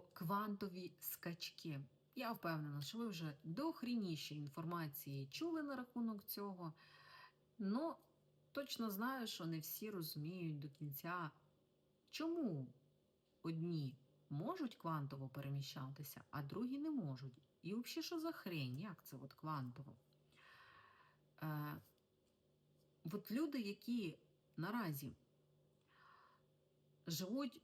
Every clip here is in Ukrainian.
квантові скачки. Я впевнена, що ви вже дохрініші інформації чули на рахунок цього. Ну, точно знаю, що не всі розуміють до кінця, чому одні можуть квантово переміщатися, а другі не можуть. І взагалі, що за хрень? Як це от квантово? Е, от люди, які наразі живуть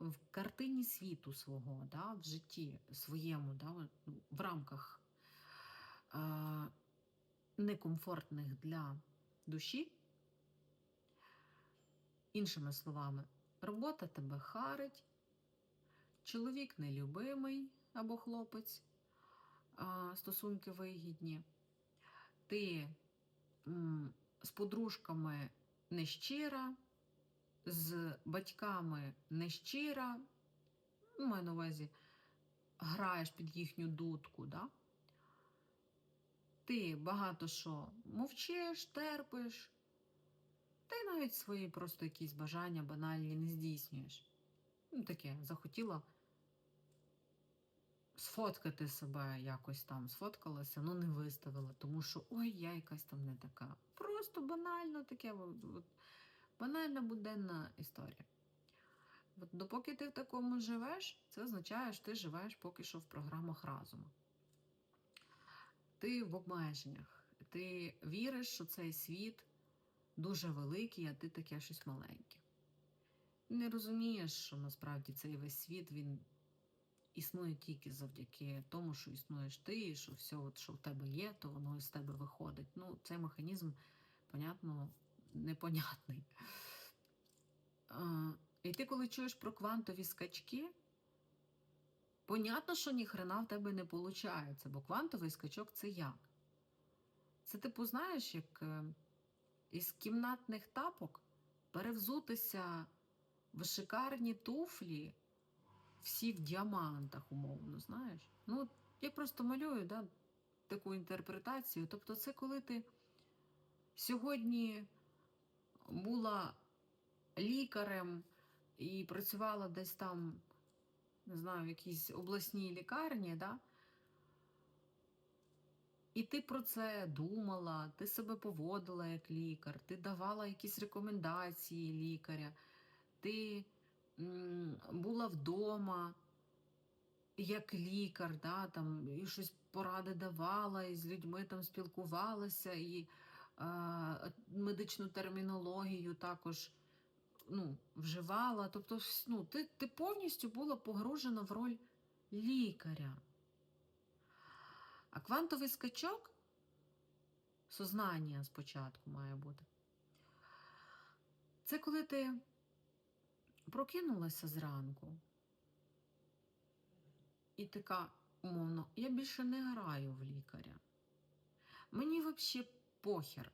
в картині світу свого, да, в житті своєму, да, ну, в рамках е, некомфортних для душі. Іншими словами, робота тебе харить, чоловік нелюбимий або хлопець, а, стосунки вигідні, ти м, з подружками нещира, з батьками нещира, ну, маю на увазі, граєш під їхню дудку, да? ти багато що мовчиш, терпиш, ти навіть свої просто якісь бажання банальні не здійснюєш. Ну, таке, захотіла сфоткати себе якось там, сфоткалася, ну не виставила, тому що ой, я якась там не така. Просто банально таке, от, банальна буденна історія. От допоки ти в такому живеш, це означає, що ти живеш поки що в програмах разуму. Ти в обмеженнях. Ти віриш, що цей світ дуже великий, а ти таке щось маленьке. Не розумієш, що насправді цей весь світ він існує тільки завдяки тому, що існуєш ти, і що все, от, що в тебе є, то воно з тебе виходить. Ну, цей механізм, понятно, непонятний. І ти, коли чуєш про квантові скачки, понятно, що ніхрена в тебе не виходить, бо квантовий скачок це як? Це, типу, знаєш, як е, із кімнатних тапок перевзутися в шикарні туфлі, всі в діамантах, умовно, знаєш. Ну, я просто малюю да, таку інтерпретацію. Тобто, це коли ти сьогодні була лікарем і працювала десь там, не знаю, в якійсь обласній лікарні, да? і ти про це думала, ти себе поводила як лікар, ти давала якісь рекомендації лікаря, ти була вдома як лікар, да, там, і щось поради давала, і з людьми там спілкувалася, і медичну термінологію також ну, вживала. Тобто, ну, ти, ти повністю була погружена в роль лікаря. А квантовий скачок сознання спочатку має бути. Це коли ти прокинулася зранку і така, умовно, я більше не граю в лікаря. Мені взагалі похер,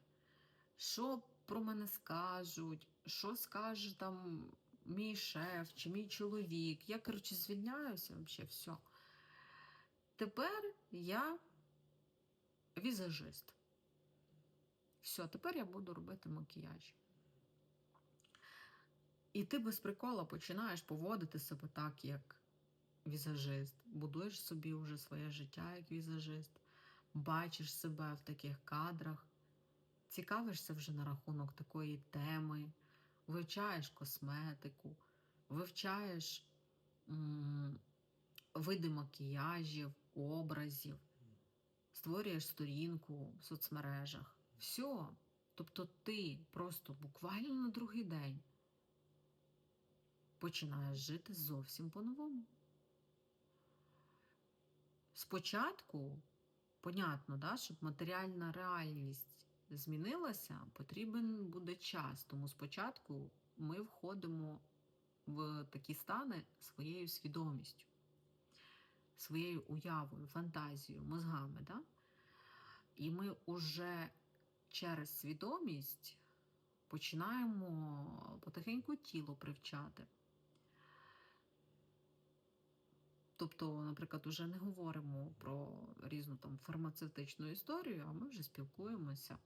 що про мене скажуть, що скаже там мій шеф чи мій чоловік. Я, коротше, звільняюся взагалі все. Тепер я візажист. Все, тепер я буду робити макіяж. І ти без прикола починаєш поводити себе так, як візажист. Будуєш собі вже своє життя як візажист, бачиш себе в таких кадрах, цікавишся вже на рахунок такої теми, вивчаєш косметику, вивчаєш м, види макіяжів, образів, створюєш сторінку в соцмережах. Все. Тобто ти просто буквально на другий день починаєш жити зовсім по-новому. Спочатку, понятно, да, щоб матеріальна реальність змінилася, потрібен буде час. Тому спочатку ми входимо в такі стани своєю свідомістю, своєю уявою, фантазією, мозгами. Да? І ми вже через свідомість починаємо потихеньку тіло привчати. Тобто, наприклад, уже не говоримо про різну там фармацевтичну історію, а ми вже спілкуємося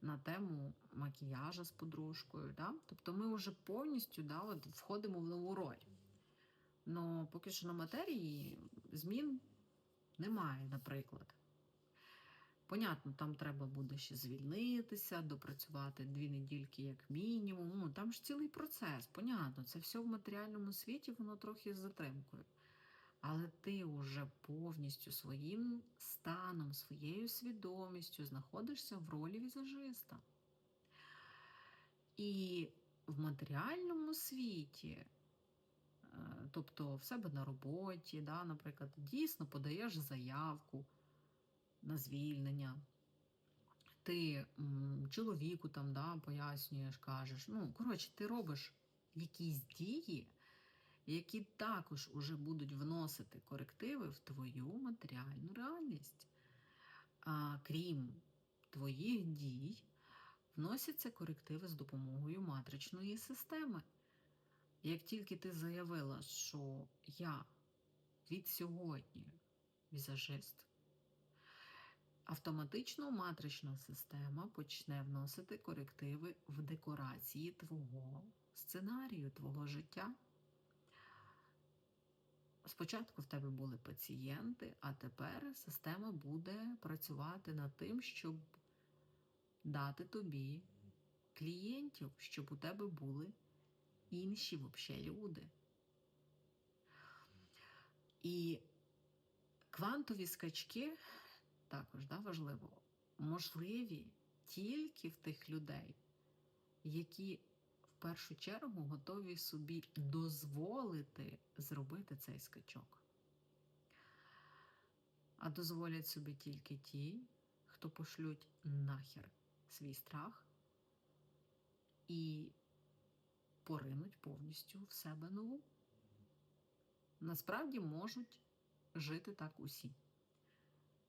на тему макіяжа з подружкою. Да? Тобто ми вже повністю да, от, входимо в нову роль. Но поки що на матерії змін немає, наприклад. Понятно, там треба буде ще звільнитися, допрацювати дві недільки як мінімум. Ну, там ж цілий процес, понятно, це все в матеріальному світі, воно трохи з затримкою. Але ти вже повністю своїм станом, своєю свідомістю знаходишся в ролі візажиста. І в матеріальному світі, е, тобто в себе на роботі, да, наприклад, дійсно подаєш заявку на звільнення. Ти чоловіку там да, пояснюєш, кажеш. Ну, коротше, ти робиш якісь дії, які також уже будуть вносити корективи в твою матеріальну реальність. А крім твоїх дій, вносяться корективи з допомогою матричної системи. Як тільки ти заявила, що я від сьогодні візажист, автоматично матрична система почне вносити корективи в декорації твого сценарію, твого життя. Спочатку в тебе були пацієнти, а тепер система буде працювати над тим, щоб дати тобі клієнтів, щоб у тебе були інші взагалі люди. І квантові скачки також да, важливо, можливі тільки в тих людей, які першу чергу готові собі дозволити зробити цей скачок. А дозволять собі тільки ті, хто пошлють нахер свій страх і поринуть повністю в себе нову. Насправді можуть жити так усі.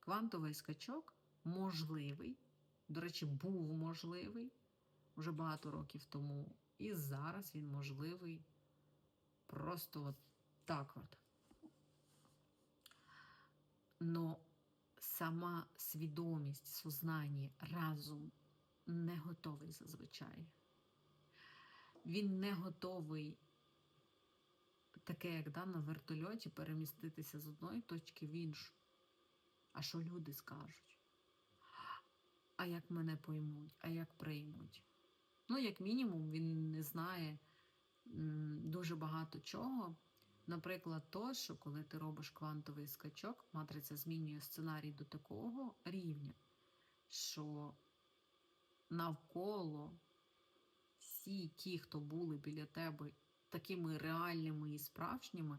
Квантовий скачок можливий, до речі, був можливий вже багато років тому, і зараз він можливий просто от так от. Но сама свідомість, сознання, разум не готовий зазвичай. Він не готовий, таке, як да, на вертольоті, переміститися з одної точки в іншу. А що люди скажуть? А як мене поймуть, а як приймуть? Ну, як мінімум, він не знає дуже багато чого. Наприклад, то, що коли ти робиш квантовий скачок, матриця змінює сценарій до такого рівня, що навколо всі ті, хто були біля тебе такими реальними і справжніми,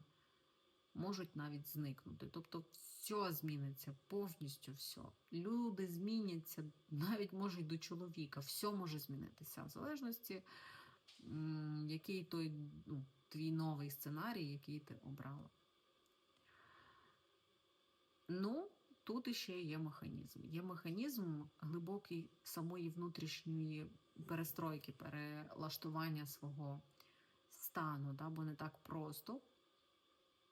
можуть навіть зникнути. Тобто, все зміниться, повністю все. Люди зміняться, навіть може й до чоловіка, все може змінитися, в залежності, який той ну, твій новий сценарій, який ти обрала. Ну, тут іще є механізм. Є механізм глибокий самої внутрішньої перестройки, перелаштування свого стану, да, бо не так просто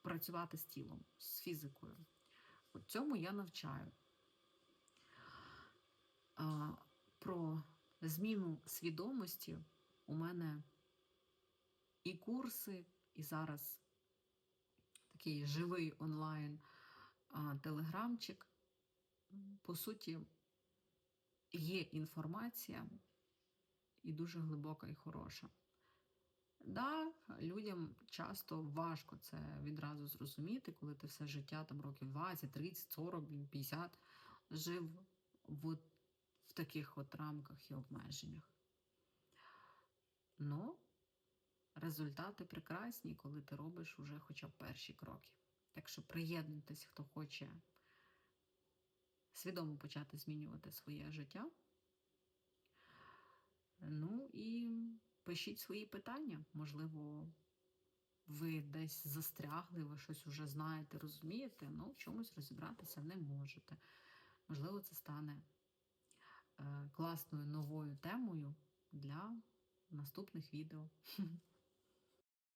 працювати з тілом, з фізикою. От цьому я навчаю. Про зміну свідомості у мене і курси, і зараз такий живий онлайн телеграмчик. По суті, є інформація і дуже глибока і хороша. Да, людям часто важко це відразу зрозуміти, коли ти все життя, там років 20, 30, 40, 50 жив в, в таких от рамках і обмеженнях. Ну, результати прекрасні, коли ти робиш уже хоча б перші кроки. Так що приєднуйтесь, хто хоче свідомо почати змінювати своє життя. Ну і пишіть свої питання. Можливо, ви десь застрягли, ви щось вже знаєте, розумієте, ну в чомусь розібратися не можете. Можливо, це стане е, класною новою темою для наступних відео.